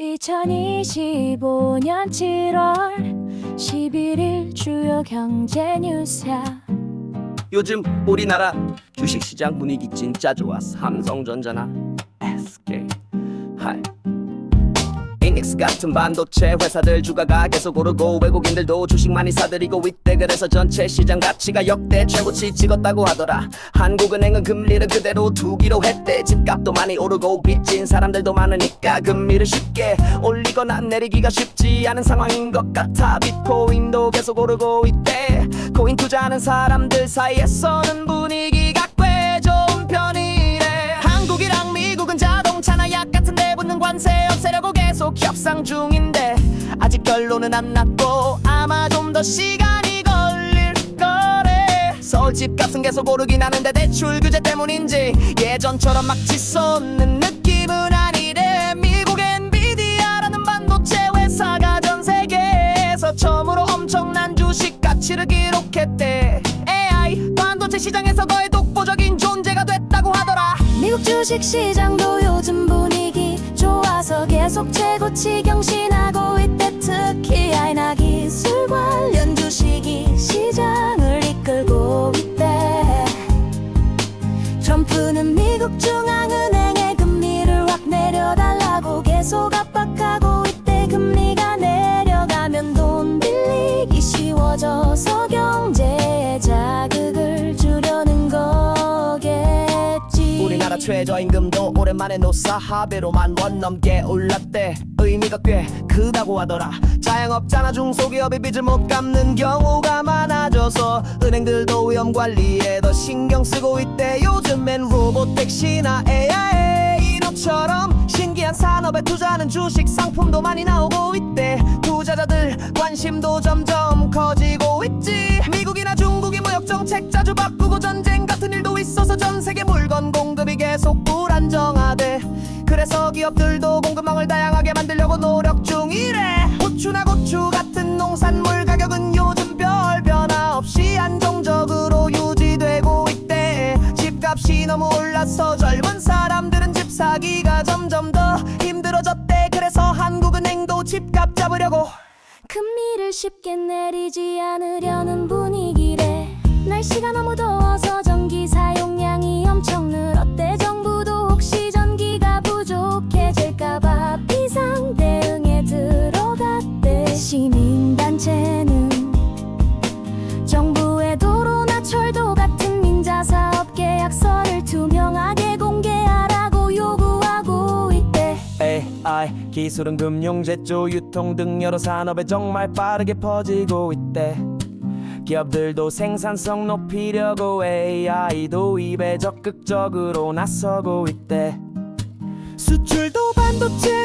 2025년 7월 11일 주요 경제 뉴스야. 요즘 우리나라 주식시장 분위기 진짜 좋아. 삼성전자나 SK 하이 이닉스 같은 반도체 회사들 주가가 계속 오르고 외국인들도 주식 많이 사들이고 있대 그래서 전체 시장 가치가 역대 최고치 찍었다고 하더라. 한국은행은 금리를 그대로 두기로 했대. 집값도 많이 오르고 빚진 사람들도 많으니까 금리를 쉽게 올리거나 내리기가 쉽지 않은 상황인 것 같아. 비트코인도 계속 오르고 있대. 코인 투자하는 사람들 사이에서는 분위기가 꽤 협상 중인데 아직 결론은 안 났고 아마 좀 더 시간이 걸릴 거래. 서울 집 값은 계속 오르긴 하는데 대출 규제 때문인지 예전처럼 막 치솟는 느낌은 아니래. 미국 엔비디아라는 반도체 회사가 전 세계에서 처음으로 엄청난 주식 가치를 기록했대. AI 반도체 시장에서 거의 독보적인 존재가 됐다고 하더라. 미국 주식 시장도 내려달라고 계속 압박하고 있대. 금리가 내려가면 돈 빌리기 쉬워져서 경제에 자극을 주려는 거겠지. 우리나라 최저임금도 오랜만에 노사 합의로만 원 넘게 올랐대. 의미가 꽤 크다고 하더라. 자영업자나 중소기업이 빚을 못 갚는 경우가 많아져서 은행들도 위험 관리에 더 신경 쓰고 있대. 요즘엔 로보택시나 AI 인호처럼 신기한 산업에 투자하는 주식 상품도 많이 나오고 있대. 투자자들 관심도 점점 커지고 있지. 미국이나 중국이 무역 정책 자주 바꾸고 전쟁 같은 일도 있어서 전 세계 물건 공급이 계속 불안정하대. 그래서 기업들도 공급망을 다양하게 만들려고 노력 중이래. 고추나 고추 같은 농산물 가격은 요즘 별 변화 없이 안정적으로 유지되고 있대. 집값이 너무 올라서 젊은 사람들은 집 사기가 점점 더 힘들어졌대. 그래서 한국은행도 집값 잡으려고. 금리를 쉽게 내리지 않으려는 분위기래. 날씨가 너무 더워서 전기 사용량이 엄청 늘었대. 정 AI 기술은 금융, 제조, 유통 등 여러 산업에 정말 빠르게 퍼지고 있대. 기업들도 생산성 높이려고 AI 도입에 적극적으로 나서고 있대. 수출도 반도체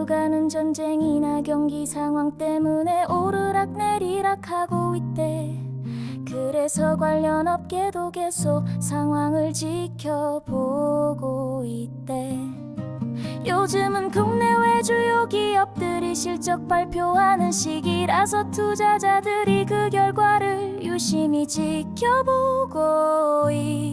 국제유가는 전쟁이나 경기 상황 때문에 오르락 내리락 하고 있대. 그래서 관련 업계도 계속 상황을 지켜보고 있대. 요즘은 국내외 주요 기업들이 실적 발표하는 시기라서 투자자들이 그 결과를 유심히 지켜보고 있